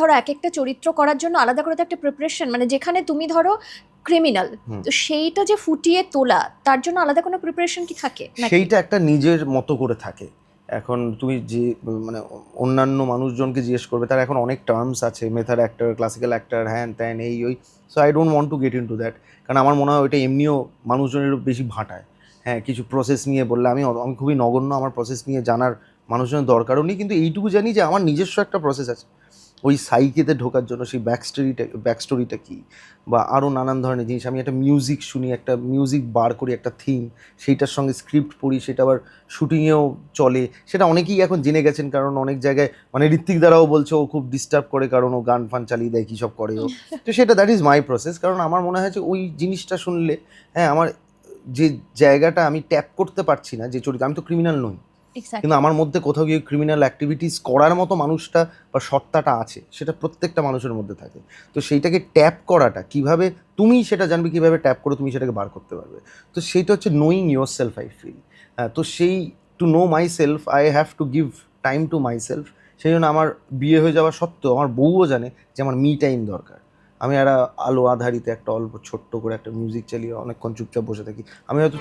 ধরো এক একটা চরিত্র করার জন্য আলাদা করে তো একটা প্রিপারেশন মানে যেখানে তুমি ধরো ক্রিমিনাল। তো সেইটা যে ফুটিয়ে তোলা তার জন্য আলাদা কোনো প্রিপারেশন কি থাকে সেইটা একটা নিজের মতো করে থাকে। এখন তুমি যে মানে অন্যান্য মানুষজনকে জিজ্ঞেস করবে তার এখন অনেক টার্মস আছে মেথাড অ্যাক্টর ক্লাসিক্যাল অ্যাক্টর হ্যান ত্যান এই ওই so I don't want to get into that কারণ আমার মনে হয় ওইটা এমনিও মানুষজনের বেশি ভাটায়। হ্যাঁ কিছু প্রসেস নিয়ে বললে আমি আমি খুবই নগণ্য আমার প্রসেস নিয়ে জানার মানুষজনের দরকারও নেই কিন্তু এইটুকু জানি যে আমার নিজস্ব একটা প্রসেস আছে। ওই সাইকেতে ঢোকার জন্য সেই ব্যাক স্টোরিটা ব্যাক স্টোরিটা কী? বা আরও নানান ধরনের জিনিস। আমি একটা মিউজিক শুনি একটা মিউজিক বার করি একটা থিম সেইটার সঙ্গে স্ক্রিপ্ট পড়ি সেটা আবার শুটিংয়েও চলে। সেটা অনেকেই এখন জেনে গেছেন কারণ অনেক জায়গায় মানে ঋত্বিক দ্বারাও বলছে ও খুব ডিস্টার্ব করে কারণ ও গান ফান চালিয়ে দেয় কী সব করে ও। তো সেটা দ্যাট ইজ মাই প্রসেস কারণ আমার মনে হয় যে ওই জিনিসটা শুনলে হ্যাঁ আমার যে জায়গাটা আমি ট্যাপ করতে পারছি না যে চরিত্র আমি তো ক্রিমিনাল নই. কিন্তু আমার মধ্যে কোথাও গিয়ে ক্রিমিনাল অ্যাক্টিভিটিস করার মতো মানুষটা বা সত্তাটা আছে, সেটা প্রত্যেকটা মানুষের মধ্যে থাকে। তো সেইটাকে ট্যাপ করাটা, কীভাবে তুমি সেটা জানবে, কীভাবে ট্যাপ করে তুমি সেটাকে বার করতে পারবে। তো সেইটা হচ্ছে knowing yourself I feel তো সেই to know myself I have to give time to myself সেই জন্য আমার বিয়ে হয়ে যাওয়া সত্ত্বেও আমার বউও জানে যে আমার মি টাইম দরকার। আমি একটা আলো আধারিতে একটা অল্প ছোট্ট করে একটা মিউজিক চালিয়ে অনেকক্ষণ চুপচাপ বসে থাকি। আমি হয়তো